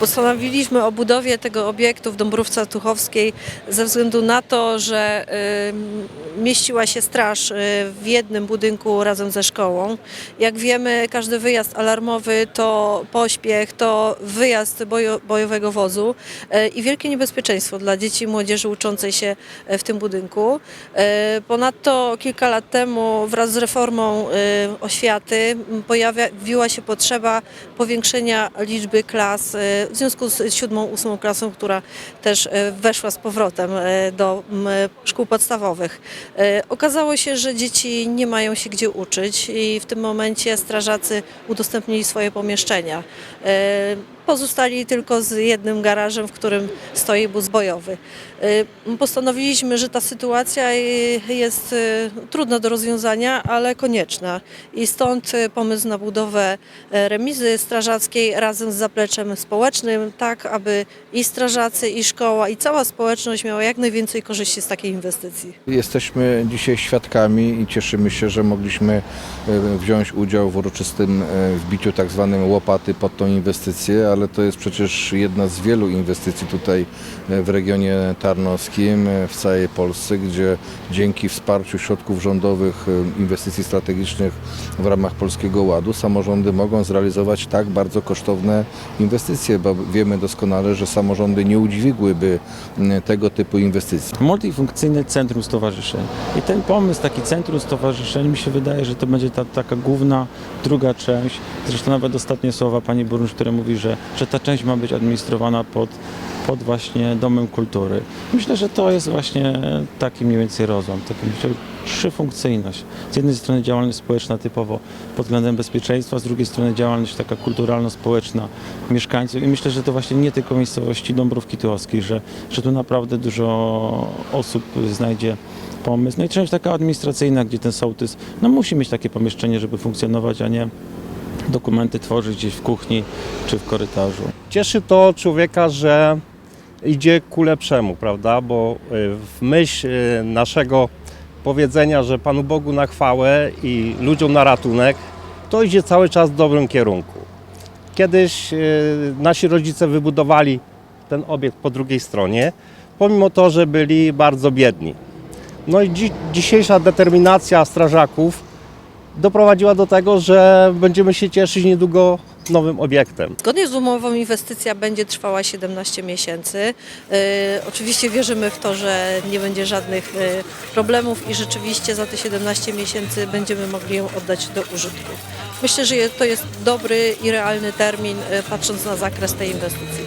Postanowiliśmy o budowie tego obiektu w Dąbrówce Tuchowskiej ze względu na to, że mieściła się straż y, w jednym budynku razem ze szkołą. Jak wiemy, każdy wyjazd alarmowy to pośpiech, to wyjazd bojo, bojowego wozu y, i wielkie niebezpieczeństwo dla dzieci i młodzieży uczącej się y, w tym budynku. Ponadto kilka lat temu wraz z reformą oświaty pojawiła się potrzeba powiększenia liczby klas w związku z siódmą, ósmą klasą, która też weszła z powrotem do szkół podstawowych. Y, Okazało się, że dzieci nie mają się gdzie uczyć i w tym momencie strażacy udostępnili swoje pomieszczenia. Pozostali tylko z jednym garażem, w którym stoi bus bojowy. Y, Postanowiliśmy, że ta sytuacja jest y, trudna do rozwiązania, ale konieczna. I stąd y, pomysł na budowę remizy strażackiej razem z zapleczem społecznym, tak aby i strażacy, i szkoła, i cała społeczność miała jak najwięcej korzyści z takiej inwestycji. Jesteśmy dzisiaj świadkami i cieszymy się, że mogliśmy wziąć udział w uroczystym wbiciu tak zwanym łopaty pod tą inwestycję, ale to jest przecież jedna z wielu inwestycji tutaj e, w regionie tarnowskim, e, w całej Polsce, gdzie dzięki wsparciu środków rządowych, e, inwestycji strategicznych w ramach Polskiego Ładu samorządy mogą zrealizować tak bardzo kosztowne inwestycje, bo wiemy doskonale, że samorządy nie udźwigłyby tego typu inwestycji. multifunkcyjne centrum stowarzyszeń. I ten pomysł, taki centrum stowarzyszeń, mi się wydaje, że to będzie ta taka główna, druga część. Zresztą nawet ostatnie słowa pani burmistrz, które mówi, że, że ta część ma być administrowana pod, pod właśnie Domem Kultury. Myślę, że to jest właśnie taki mniej więcej rozłam, taki myślę, trzyfunkcyjność. Z jednej strony działalność społeczna typowo pod względem bezpieczeństwa, z drugiej strony działalność taka kulturalno-społeczna mieszkańców i myślę, że to właśnie nie tylko miejscowości Dąbrówki Tyłowskiej, że, że tu naprawdę dużo osób znajdzie pomysł. No i część taka administracyjna, gdzie ten sołtys no musi mieć takie pomieszczenie, żeby funkcjonować, a nie dokumenty tworzyć gdzieś w kuchni czy w korytarzu. Cieszy to człowieka, że idzie ku lepszemu, prawda? Bo y, w myśl y, naszego powiedzenia, że Panu Bogu na chwałę i ludziom na ratunek, to idzie cały czas w dobrym kierunku. Kiedyś y, nasi rodzice wybudowali ten obiekt po drugiej stronie, pomimo to, że byli bardzo biedni. No i dzi- dzisiejsza determinacja strażaków doprowadziła do tego, że będziemy się cieszyć niedługo nowym obiektem. Zgodnie z umową inwestycja będzie trwała 17 miesięcy. Yy, oczywiście wierzymy w to, że nie będzie żadnych yy, problemów i rzeczywiście za te 17 miesięcy będziemy mogli ją oddać do użytku. Myślę, że to jest dobry i realny termin, yy, patrząc na zakres tej inwestycji.